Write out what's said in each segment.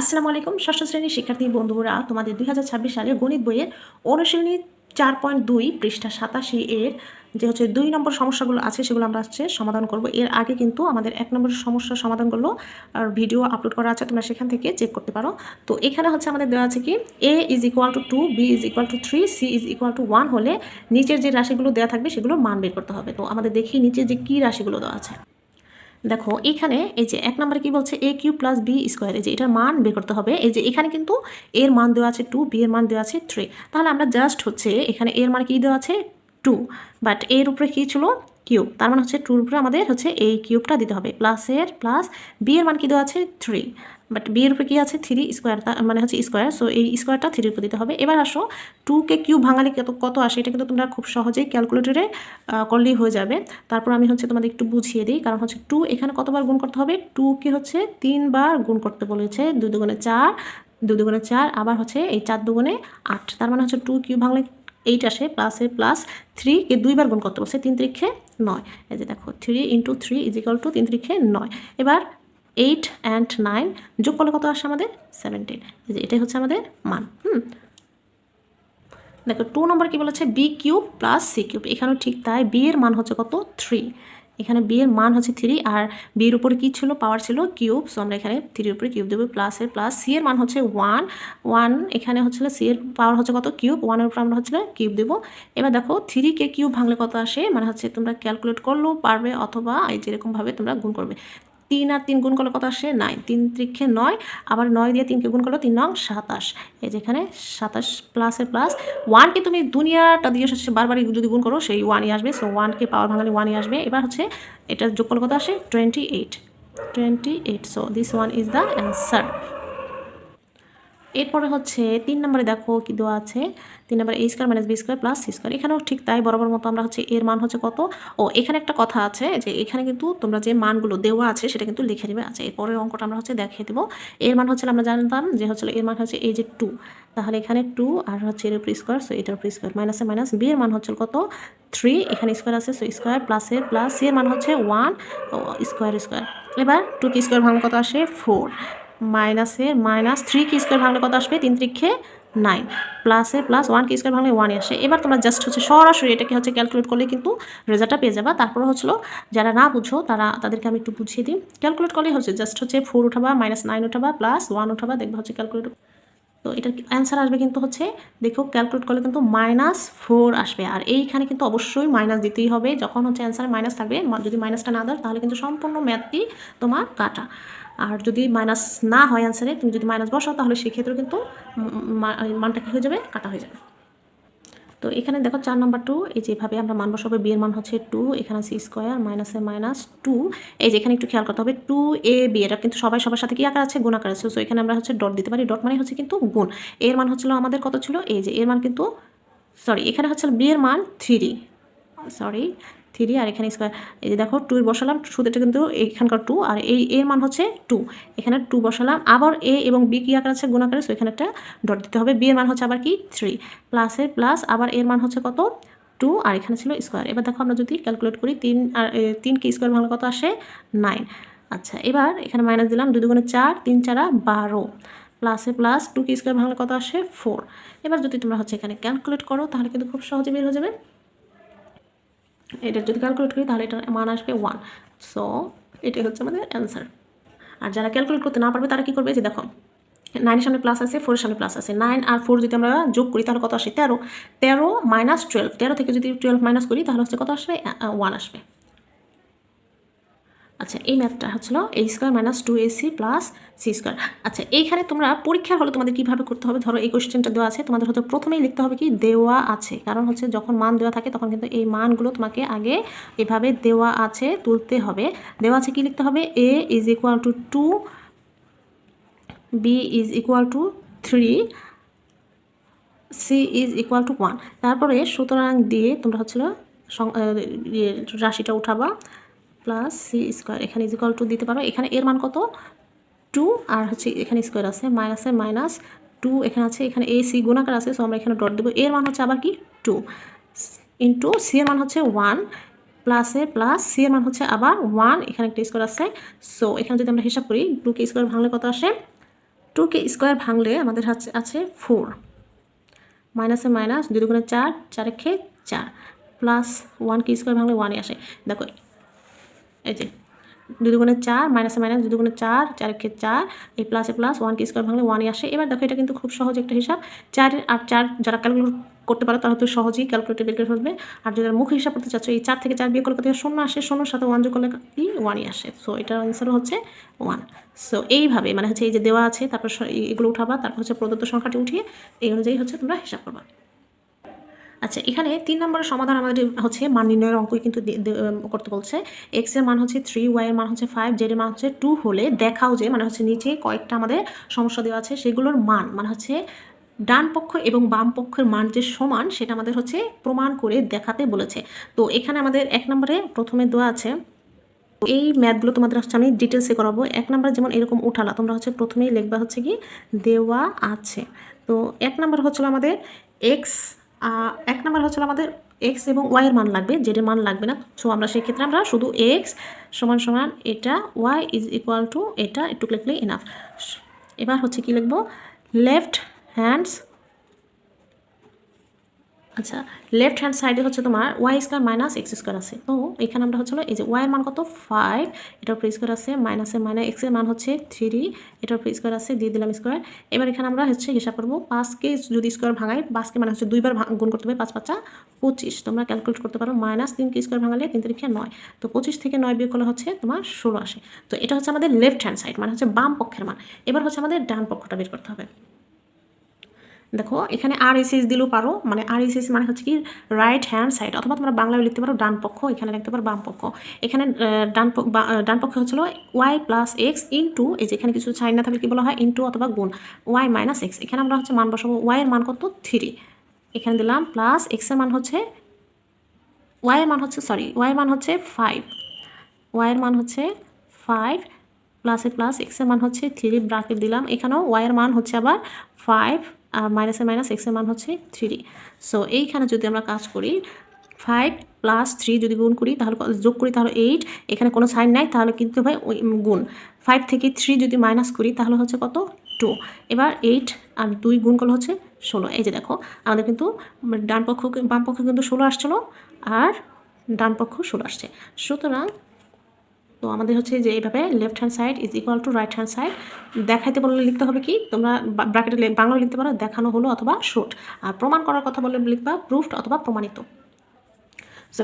আসসালামু আলাইকুম, ষষ্ঠ শ্রেণির শিক্ষার্থী বন্ধুরা। তোমাদের দুই সালের গণিত বইয়ের অনুশীলনী চার পয়েন্ট দুই পৃষ্ঠা সাতাশি এর যে হচ্ছে দুই নম্বর সমস্যাগুলো আছে, সেগুলো আমরা হচ্ছে সমাধান করব। এর আগে কিন্তু আমাদের এক নম্বর সমস্যার সমাধানগুলো আর ভিডিও আপলোড করা আছে, তোমরা সেখান থেকে চেক করতে পারো। তো এখানে হচ্ছে আমাদের দেওয়া আছে কি A is equal to two B is equal to three C is equal to one হলে নিচের যে রাশিগুলো দেওয়া থাকবে সেগুলো মান বের করতে হবে। তো আমাদের দেখি নিচে যে কী রাশিগুলো দেওয়া আছে। দেখো, এখানে এই যে এক নম্বরে কি বলছে? A cube plus B square. এই যে এটার মান বের করতে হবে। এই যে এখানে কিন্তু এর মান দেওয়া আছে টু বি এর মান দেওয়া আছে থ্রি তাহলে আমরা জাস্ট হচ্ছে এখানে এর মান কি দেওয়া আছে? টু বাট এর উপরে কী ছিল? কিউব। তার মানে হচ্ছে টুর উপরে আমাদের হচ্ছে এই কিউবটা দিতে হবে। প্লাসের প্লাস বি এর মান কি দেওয়া আছে? থ্রি বাট বি এর উপরে কী আছে? থ্রি স্কোয়ার মানে হচ্ছে স্কোয়ার সো এই স্কোয়ারটা থ্রির উপর দিতে হবে। এবার আসো টুকে কিউব ভাঙালে কত কত আসে? এটা কিন্তু তোমরা খুব সহজেই ক্যালকুলেটরে করলেই হয়ে যাবে। তারপর আমি হচ্ছে তোমাদের একটু বুঝিয়ে দিই। কারণ হচ্ছে টু এখানে কতবার গুণ করতে হবে? টুকে হচ্ছে তিনবার গুণ করতে বলেছে। দুই দুগুণে চার, দুই দুগুণে চার, আবার হচ্ছে এই চার দুগুণে আট। তার মানে হচ্ছে টু কিউব ভাঙলে এইট আসে প্লাসে প্লাস থ্রিকে দুইবার গুণ করতে বলছে, তিন ত্রিক্ষে নয়। এই যে দেখো three into three is equal to তিন ত্রিক্ষে নয়। এবার এইট অ্যান্ড নাইন যোগ করলে কত আসে আমাদের? সেভেন্টিন এই যে এটাই হচ্ছে আমাদের মান, হুম? দেখো টু নম্বর কী বলেছে? B cube plus C cube এখানেও ঠিক তাই বি এর মান হচ্ছে কত? থ্রি এখানে বি এর মান হচ্ছে থ্রি আর বি এর উপরে কী ছিল? পাওয়ার ছিল কিউব সো আমরা এখানে থ্রির উপরে কিউব দেবো প্লাসের প্লাস সি এর মান হচ্ছে ওয়ান ওয়ান এখানে হচ্ছিল সি এর পাওয়ার হচ্ছে কত? কিউব ওয়ানের উপরে আমরা হচ্ছিল কিউব দেবো। এবার দেখো থ্রিকে কিউব ভাঙলে কত আসে? মানে হচ্ছে তোমরা ক্যালকুলেট করলেও পারবে অথবা এই যেরকমভাবে তোমরা গুণ করবে। তিন আর তিন গুণ করলে কত আসে? নাইন তিন ত্রিক্ষে নয়, আবার নয় দিয়ে তিনকে গুণ করল তিন নং সাতাশ। এই যেখানে সাতাশ প্লাসের প্লাস ওয়ানকে তুমি দুনিয়াটা দিয়ে হচ্ছে বারবারই যদি গুণ করো, সেই ওয়ানই আসবে। সো ওয়ানকে পাওয়ার ভাঙালে ওয়ানই আসবে। এবার হচ্ছে এটা যোগ করলে কত আসে? Twenty eight twenty eight so this one is the answer এরপরে হচ্ছে তিন নম্বরে দেখো কি দেওয়া আছে? তিন নম্বরে A square minus B square plus C square এখানেও ঠিক তাই বরাবর মতো আমরা হচ্ছে এর মান হচ্ছে কত? ও, এখানে একটা কথা আছে যে এখানে কিন্তু তোমরা যে মানগুলো দেওয়া আছে সেটা কিন্তু লিখে দেবে আচ্ছা এরপরের অঙ্কটা আমরা হচ্ছে দেখিয়ে দেবো। এর মান হচ্ছে আমরা জানতাম যে হচ্ছে এর মান হচ্ছে এই যে টু তাহলে এখানে টু আর হচ্ছে এর স্কোয়ার সো এটার স্কোয়ার মাইনাসে মাইনাস বি এর মান হচ্ছে কত? থ্রি এখানে স্কোয়ার আছে সো স্কোয়ার প্লাসের প্লাস সি এর মান হচ্ছে ওয়ান স্কোয়ার স্কোয়ার এবার টু কি স্কোয়ার ভাঙলে কত আসে? ফোর মাইনাসে মাইনাস থ্রি কি স্কোয়ার ভাঙলে কত আসবে? তিন ত্রিক্ষে নাইন প্লাসে প্লাস ওয়ান কি স্কোয়ার ভাঙলে ওয়ানই আসে। এবার তোমরা জাস্ট হচ্ছে সরাসরি এটাকে হচ্ছে ক্যালকুলেট করলে কিন্তু রেজাল্টটা পেয়ে যাবা। তারপরে হচ্ছিল, যারা না বুঝো, তারা, তাদেরকে আমি একটু বুঝিয়ে দিই। ক্যালকুলেট করলেই হচ্ছে জাস্ট হচ্ছে ফোর উঠাবা মাইনাস নাইন উঠাবা প্লাস ওয়ান উঠাবা, দেখবা হচ্ছে ক্যালকুলেট তো এটার অ্যান্সার আসবে কিন্তু হচ্ছে, দেখো ক্যালকুলেট করলে কিন্তু মাইনাস ফোর আসবে। আর এইখানে কিন্তু অবশ্যই মাইনাস দিতেই হবে। যখন হচ্ছে অ্যান্সার মাইনাস থাকবে, যদি মাইনাসটা না দাও, তাহলে কিন্তু সম্পূর্ণ ম্যাথটি তোমার কাটা। আর যদি মাইনাস না হয় অ্যান্সারে তুমি যদি মাইনাস বসাও, তাহলে সেক্ষেত্রেও কিন্তু মানটা কী হয়ে যাবে? কাটা হয়ে যাবে। তো এখানে দেখো চার নাম্বার টু এই যেভাবে আমরা মান বসাবো বিয়ের মান হচ্ছে টু এখানে সি স্কোয়ার মাইনাসে মাইনাস টু এই যে এখানে একটু খেয়াল করতে হবে টু এ বি এটা কিন্তু সবাই, সবার সাথে কি আকার আছে? গুণ আকার আছে। সো এখানে আমরা হচ্ছে ডট দিতে পারি। ডট মানে হচ্ছে কিন্তু গুণ। এর মান হচ্ছিল আমাদের কত ছিল? এই যে এর মান কিন্তু সরি এখানে হচ্ছে বিয়ের মান থ্রি সরি থ্রি আর এখানে স্কোয়ার এই যে দেখো টু বসালাম এটা কিন্তু এখানকার টু আর এই, এর মান হচ্ছে টু এখানে টু বসালাম, আবার এ এবং বি কি আকার আছে? গুণ আকারে সো এখানে একটা ডট দিতে হবে। বি এর মান হচ্ছে আবার কি? থ্রি প্লাসের প্লাস আবার এর মান হচ্ছে কত? টু আর এখানে ছিল স্কোয়ার এবার দেখো আমরা যদি ক্যালকুলেট করি, তিন, আর তিন কি স্কোয়ার ভাঙলে কত আসে? নাইন আচ্ছা এবার এখানে মাইনাস দিলাম, দুই দুগুণে চার, তিন চারা বারো। প্লাসে প্লাস টু কি স্কোয়ার ভাঙলে কত আসে? ফোর এবার যদি তোমরা হচ্ছে এখানে ক্যালকুলেট করো, তাহলে কিন্তু খুব সহজে বের হয়ে যাবে। এটা যদি ক্যালকুলেট করি, তাহলে এটার মান আসবে ওয়ান সো এটাই হচ্ছে আমাদের অ্যান্সার আর যারা ক্যালকুলেট করতে না পারবে, তারা কী করবে? যে দেখো নাইনের সামনে প্লাস আছে ফোরের সামনে প্লাস আছে। নাইন আর ফোর যদি আমরা যোগ করি, তাহলে কত আসে? তেরো। তেরো মাইনাস টুয়েলভ তেরো থেকে যদি টুয়েলভ মাইনাস করি, তাহলে হচ্ছে কত আসবে? ওয়ান আসবে। আচ্ছা এই ম্যাথটা হচ্ছিল A square minus two A C plus C square আচ্ছা এইখানে তোমরা পরীক্ষা হলে তোমাদের কীভাবে করতে হবে? ধরো এই কোয়েশ্চেনটা দেওয়া আছে, তোমাদের হয়তো প্রথমেই লিখতে হবে কি দেওয়া আছে। কারণ হচ্ছে যখন মান দেওয়া থাকে, তখন কিন্তু এই মানগুলো তোমাকে আগে এভাবে দেওয়া আছে, তুলতে হবে। দেওয়া আছে কি লিখতে হবে? A is equal to two B is equal to three C is equal to one তারপরে সুতরাং দিয়ে তোমরা হচ্ছিল রাশিটা উঠাবা। প্লাস সি স্কোয়ার এখানে ইজ ইকাল টু দিতে পারো। এখানে এর মান কত? টু আর হচ্ছে এখানে স্কোয়ার আছে মাইনাসে মাইনাস টু এখানে আছে, এখানে এ সি গুণাকার আছে সো আমরা এখানে ডট দেবো। এর মান হচ্ছে আবার কি? টু ইন্টু সি এর মান হচ্ছে ওয়ান প্লাসে প্লাস সি এর মান হচ্ছে আবার ওয়ান এখানে একটা স্কোয়ার আছে। সো এখানে যদি আমরা হিসাব করি টু কে স্কোয়ার ভাঙলে কত আসে? টুকে স্কোয়ার ভাঙলে আমাদের হচ্ছে আছে ফোর মাইনাসে মাইনাস দুই দুগুণে চার চারে খে চার। প্লাস ওয়ান কি স্কোয়ার ভাঙলে ওয়ানে আসে। দেখো এই যে দুই দুগুণে চার মাইনাসে মাইনাস দুই দুগুণে চার চার কে চার, এই প্লাসে প্লাস ওয়ান কি স্কোয়ার ভাঙলে ওয়ানই আসে। এবার দেখো, এটা কিন্তু খুব সহজ একটা হিসাব। চার আর চার যারা ক্যালকুলেট করতে পারো, তারা তো সহজেই ক্যালকুলেটর বের করে ফেলবে। আর যারা মুখ হিসাব করতে চাচ্ছ, এই চার থেকে চার বিয়ে করলে কত হয়? শূন্য আসে। শূন্যর সাথে ওয়ান যোগ করলে কি? ওয়ানই আসে। সো এটার আনসারও হচ্ছে ওয়ান সো এইভাবে মানে হচ্ছে এই যে দেওয়া আছে, তারপর এগুলো উঠাবা, তারপর হচ্ছে প্রদত্ত সংখ্যাটি উঠিয়ে, এই অনুযায়ী হচ্ছে তোমরা হিসাব করবা। আচ্ছা এখানে তিন নম্বরের সমাধান আমাদের হচ্ছে মান নির্ণয়ের অঙ্কই কিন্তু করতে বলছে। এক্সের মান হচ্ছে থ্রি ওয়াই এর মান হচ্ছে ফাইভ জেড এর মান হচ্ছে টু হলে দেখাও যে মানে হচ্ছে নিচে কয়েকটা আমাদের সমস্যা দেওয়া আছে, সেগুলোর মান মানে হচ্ছে ডান পক্ষ এবং বাম পক্ষের মান যে সমান, সেটা আমাদের হচ্ছে প্রমাণ করে দেখাতে বলেছে। তো এখানে আমাদের এক নম্বরে প্রথমে দেওয়া আছে এই ম্যাথগুলো তোমাদের হচ্ছে আমি ডিটেলসে করাবো। এক নাম্বার যেমন এরকম উঠালা, তোমরা হচ্ছে প্রথমেই লিখবা হচ্ছে কি, দেওয়া আছে। তো এক নাম্বার হচ্ছিল আমাদের এক্স এক নাম্বার হচ্ছিল আমাদের এক্স এবং ওয়াইয়ের মান লাগবে জেডের মান লাগবে না। সো আমরা সেক্ষেত্রে আমরা শুধু এক্স সমান সমান এটা ওয়াই ইজ ইকুয়াল টু এটা একটু লিখলেই এনাফ এবার হচ্ছে কি লিখব? লেফট হ্যান্ডস আচ্ছা লেফট হ্যান্ড সাইডে হচ্ছে তোমার Y square minus X square আছে। তো এখানে আমরা হচ্ছিল এই যে ওয়াই এর মান কত? ফাইভ এটার উপর স্কোয়ার আছে মাইনাসের মাইনাস এক্সের মান হচ্ছে থ্রি এটার উপর স্কোয়ার আছে দিয়ে দিলাম স্কোয়ার এবার এখানে আমরা হচ্ছে হিসাব করব পাঁচকে যদি স্কোয়ার ভাঙাই পাঁচকে মানে হচ্ছে দুইবার গুণ করতে হবে, পাঁচ পাঁচা পঁচিশ। তোমরা ক্যালকুলেট করতে পারো মাইনাস তিনকে স্কোয়ার ভাঙালে তিন তারিখে নয়। তো পঁচিশ থেকে নয় বিয়োগ করলে হচ্ছে তোমার ষোলো আসে। তো এটা হচ্ছে আমাদের লেফট হ্যান্ড সাইড মানে হচ্ছে বাম পক্ষের মান। এবার হচ্ছে আমাদের ডান পক্ষটা বের করতে হবে। দেখো, এখানে আর এসএস দিলেও পারো। মানে আর এসএস মানে হচ্ছে কি রাইট হ্যান্ড সাইড অথবা তোমরা বাংলায় লিখতে পারো ডান পক্ষ, এখানে লিখতে পারো বাম পক্ষ। এখানে ডান ডান পক্ষ হচ্ছিল ওয়াই প্লাস এক্স ইন্টু এই যে এখানে কিছু সাইন না থাকলে কি বলা হয়? ইন্টু অথবা গুণ। ওয়াই মাইনাস এক্স এখানে আমরা হচ্ছে মান বসাবো ওয়াই এর মান কত? থ্রি এখানে দিলাম প্লাস এক্সের মান হচ্ছে ওয়াই এর মান হচ্ছে সরি ওয়াই এর মান হচ্ছে ফাইভ ওয়াইয়ের মান হচ্ছে ফাইভ প্লাসে প্লাস এক্সের মান হচ্ছে থ্রি ব্রাকেট দিলাম। এখানেও ওয়াইয়ের মান হচ্ছে আবার ফাইভ আর মাইনাসে মাইনাস এক্সের মান হচ্ছে থ্রি সো এইখানে যদি আমরা কাজ করি ফাইভ প্লাস থ্রি যদি গুণ করি, তাহলে যোগ করি তাহলে এইট এখানে কোনো সাইন নাই, তাহলে কিন্তু ভাই গুণ। ফাইভ থেকে থ্রি যদি মাইনাস করি, তাহলে হচ্ছে কত? টু এবার এইট আর দুই গুণ করলে হচ্ছে ষোলো। এই যে দেখো, আমাদের কিন্তু ডান পক্ষ, বাম পক্ষ কিন্তু ষোলো আসছিল, আর ডান পক্ষ ষোলো আসছে। সুতরাং তো আমাদের হচ্ছে যে এইভাবে left hand side is equal to right hand side দেখাইতে বললে লিখতে হবে কি? তোমরা ব্র্যাকেটে বাংলা লিখতে পারো, দেখানো হলো অথবা শুট আর প্রমাণ করার কথা বললে লিখবা প্রুফড অথবা প্রমাণিত। সো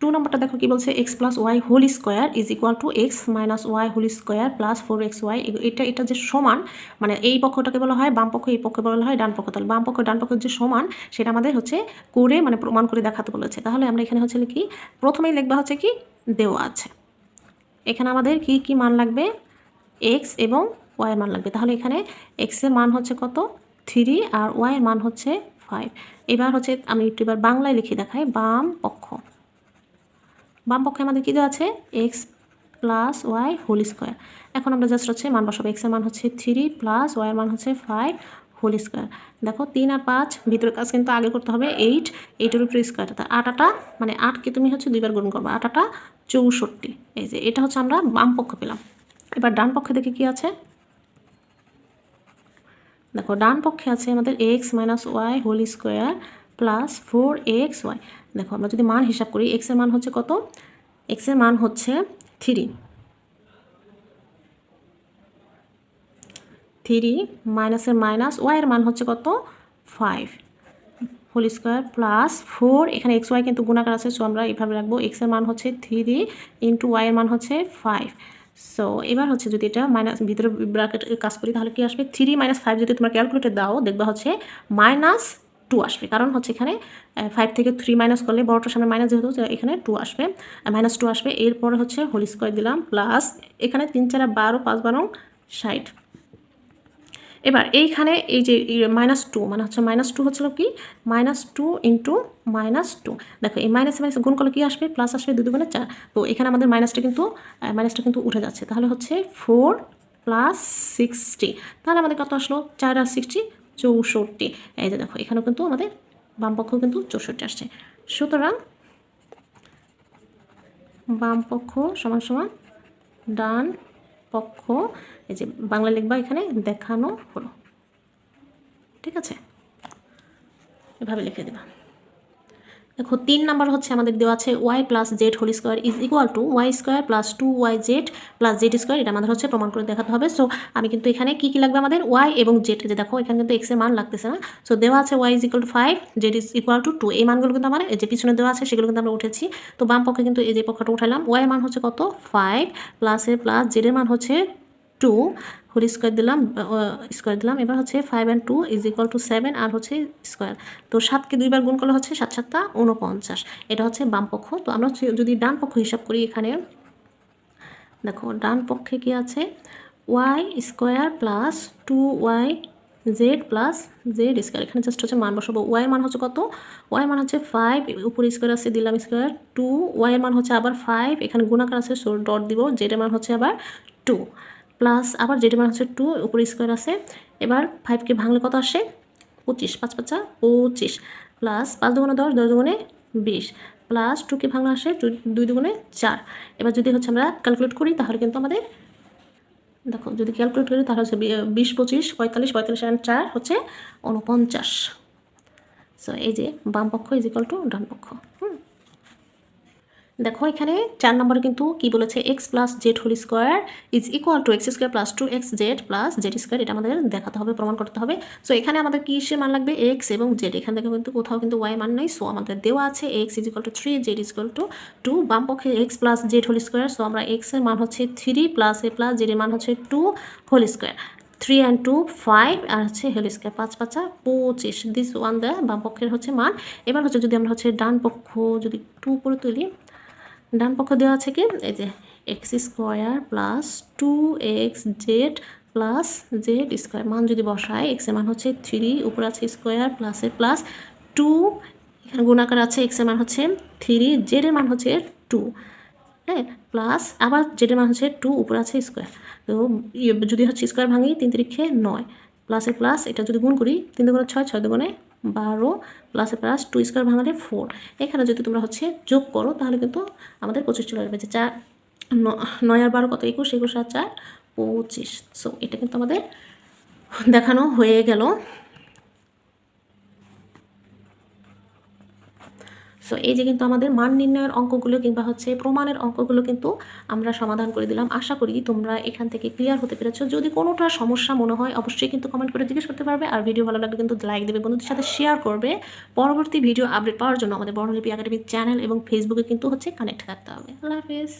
টু নম্বরটা দেখো কি বলছে X plus Y whole square is equal to X minus Y whole square plus four X Y এটা এটা যে সমান মানে এই পক্ষটাকে বলা হয়, বাম পক্ষ, এই পক্ষে বলা হয়, ডান পক্ষ। তাহলে বাম পক্ষ, ডান পক্ষের যে সমান, সেটা আমাদের হচ্ছে করে মানে প্রমাণ করে দেখাতে বলেছে। তাহলে আমরা এখানে হচ্ছে কি, প্রথমেই লিখবা হচ্ছে কি, দেওয়া আছে। এখানে আমাদের কি কি মান লাগবে? এক্স এবং ওয়াইয়ের মান লাগবে। তাহলে এখানে এক্সের মান হচ্ছে কত? থ্রি আর ওয়াইয়ের মান হচ্ছে ফাইভ এবার হচ্ছে আমি একটু এবার বাংলায় লিখে দেখাই, বাম পক্ষ। বাম পক্ষে আমাদের কী আছে? X plus Y whole square এখন আমরা জাস্ট হচ্ছে মান বসাবো। এক্সের মান হচ্ছে থ্রি প্লাস ওয়াইয়ের মান হচ্ছে ফাইভ হোল স্কোয়ার। দেখো, তিন আর পাঁচ, ভিতরের কাজ কিন্তু আগে করতে হবে এইট এইটের উপরে স্কোয়ার তা আটাটা মানে আটকে তুমি হচ্ছে দুইবার গুণ করবে আটাটা চৌষট্টি। এই যে, এটা হচ্ছে আমরা বাম পক্ষ পেলাম। এবার ডান পক্ষে দেখে কি আছে? দেখো, ডান পক্ষে আছে আমাদের X minus Y whole square plus four X Y দেখো, আমরা যদি মান হিসাব করি এক্সের মান হচ্ছে কত? এক্সের মান হচ্ছে থ্রি থ্রি মাইনাসের মাইনাস ওয়াইয়ের মান হচ্ছে কত? Five whole square plus four এখানে এক্স ওয়াই কিন্তু গুণাকার আছে সো আমরা এইভাবে রাখব। এক্সের মান হচ্ছে থ্রি ইন্টু ওয়াইয়ের মান হচ্ছে ফাইভ সো এবার হচ্ছে যদি এটা মাইনাস ভিতরে ব্র্যাকেট কাজ করি, তাহলে কি আসবে? থ্রি মাইনাস ফাইভ যদি তোমরা ক্যালকুলেটর দাও, দেখবা হচ্ছে মাইনাস টু আসবে। কারণ হচ্ছে এখানে ফাইভ থেকে থ্রি মাইনাস করলে বড়টার সামনে মাইনাস যেহেতু এখানে টু আসবে। মাইনাস টু আসবে। এরপরে হচ্ছে হোল স্কোয়ার দিলাম প্লাস এখানে তিন চার বারো, পাঁচ বারো ষাট। এবার এইখানে এই যে মাইনাস টু মানে হচ্ছে মাইনাস টু হচ্ছিল কি? Minus two into minus two দেখো এই মাইনাস মাইনাস গুণ করলে কি আসবে? প্লাস আসবে দুই দুগুণে চার। তো এখানে আমাদের মাইনাসটা কিন্তু মাইনাসটা কিন্তু উঠে যাচ্ছে। তাহলে হচ্ছে ফোর প্লাস সিক্সটি তাহলে আমাদের কত আসলো? চার আর সিক্সটি চৌষট্টি। এই যে দেখো, এখানেও কিন্তু আমাদের বামপক্ষ কিন্তু চৌষট্টি আসছে। সুতরাং বামপক্ষ সমান সমান ডান পক্ষ এই যে বাংলা লিখবা এখানে দেখানো হলো। ঠিক আছে? এভাবে লিখে দেবা। দেখো, তিন নাম্বার হচ্ছে আমাদের দেওয়া আছে Y plus Z whole square is equal to Y square plus two Y Z plus Z square এটা আমাদের হচ্ছে প্রমাণ করে দেখাতে হবে। সো আমি কিন্তু এখানে কী কী লাগবে আমাদের? ওয়াই এবং জেড যে দেখো, এখানে কিন্তু এক্সের মান লাগতেছে না। সো দেওয়া আছে Y is equal to five Z is equal to two এই মানগুলো কিন্তু আমার যে পিছনে দেওয়া আছে, সেগুলো কিন্তু আমরা উঠেছি। তো বাম পক্ষে কিন্তু এই যে পক্ষটা উঠালাম ওয়াই মান হচ্ছে কত? ফাইভ প্লাসের প্লাস জেডের মান হচ্ছে টু হোল স্কোয়ার দিলাম স্কোয়ার দিলাম। এবার হচ্ছে five and two is equal to seven আর হচ্ছে স্কোয়ার তো সাতকে দুইবার গুণ করলে হচ্ছে সাত সাতটা উনপঞ্চাশ এটা হচ্ছে বাম পক্ষ। তো আমরা হচ্ছে যদি ডান পক্ষ হিসাব করি এখানে, দেখো ডান পক্ষে কি আছে? Y square plus two Y Z plus Z square এখানে জাস্ট হচ্ছে মান বসাবো। ওয়াই মান হচ্ছে কত? ওয়াই মান হচ্ছে ফাইভ উপরে স্কোয়ার আছে, দিলাম স্কোয়ার টু ওয়াই এর মান হচ্ছে আবার ফাইভ এখানে গুণাকার আছে ডট দিব জেড এর মান হচ্ছে আবার টু প্লাস আবার এর মান হচ্ছে টু উপরে স্কোয়ার আছে। এবার ফাইভকে ভাঙলে কত আসে? পঁচিশ, পাঁচ, পাঁচা পঁচিশ। প্লাস পাঁচ দুগুণে দশ দশ দুগুণে বিশ। প্লাস টুকে ভাঙলে আসে দুই দুগুণে চার। এবার যদি হচ্ছে আমরা ক্যালকুলেট করি, তাহলে কিন্তু আমাদের দেখো, যদি ক্যালকুলেট করি, তাহলে হচ্ছে বিশ, পঁচিশ, পঁয়তাল্লিশ পঁয়তাল্লিশ and চার হচ্ছে উনপঞ্চাশ সো এই যে বাম পক্ষ ইজ ইকাল টু ডান পক্ষ, হুম? দেখো এখানে চার নম্বরে কিন্তু কি বলেছে X plus Z whole square is equal to X square plus two X Z plus Z square এটা আমাদের দেখাতে হবে, প্রমাণ করতে হবে। সো এখানে আমাদের কী সে মান লাগবে? এক্স এবং জেড এখান থেকে কিন্তু কোথাও কিন্তু ওয়াই মান নেই সো আমাদের দেওয়া আছে X is equal to three Z is two two বাম পক্ষে X plus Z whole square so আমরা এক্সের মান হচ্ছে three plus A plus Z এর মান হচ্ছে two whole square three and two five আর হচ্ছে হোল স্কোয়ার পাঁচ, পাঁচা পঁচিশ দিস ওয়ান দ্য বাম পক্ষের হচ্ছে মান। এবার হচ্ছে যদি আমরা হচ্ছে ডান পক্ষ যদি টু করে তুলি ডান পক্ষ দেওয়া আছে কি? এই যে X square plus two X Z plus Z square মান যদি বসায় এক্সের মান হচ্ছে থ্রি উপর আছে স্কোয়ার প্লাসে প্লাস টু এখানে গুণাকার আছে এক্সের মান হচ্ছে থ্রি জেড এর মান হচ্ছে টু হ্যাঁ? প্লাস আবার জেডের মান হচ্ছে টু উপর আছে স্কোয়ার তো ইয়ে যদি হচ্ছে স্কোয়ার ভাঙি, তিন তিরিখে নয়। প্লাসে প্লাস এটা যদি গুণ করি, তিন দুগুণে ছয় ছয় দুগুণে বারো প্লাস প্লাস টু স্কোয়ার ভাঙালে ফোর এখানে যদি তোমরা হচ্ছে যোগ করো, তাহলে কিন্তু আমাদের পঁচিশ চলে আসবে। যে চার নয় আর বারো কত? একুশ একুশ আর চার, পঁচিশ। সো এটা কিন্তু আমাদের দেখানো হয়ে গেল। সো এই যে কিন্তু আমাদের মান নির্ণয়ের অঙ্কগুলো কিংবা হচ্ছে প্রমাণের অঙ্কগুলো কিন্তু আমরা সমাধান করে দিলাম। আশা করি তোমরা এখান থেকে ক্লিয়ার হতে পেরেছ। যদি কোনোটা সমস্যা মনে হয়, অবশ্যই কিন্তু কমেন্ট করে জিজ্ঞেস করতে পারবে। আর ভিডিও ভালো লাগলে কিন্তু লাইক দেবে, বন্ধুদের সাথে শেয়ার করবে। পরবর্তী ভিডিও আপডেট পাওয়ার জন্য আমাদের বর্ণলিপি একাডেমিক চ্যানেল এবং ফেসবুকে কিন্তু হচ্ছে কানেক্ট থাকতে হবে। আল্লাহ হাফেজ।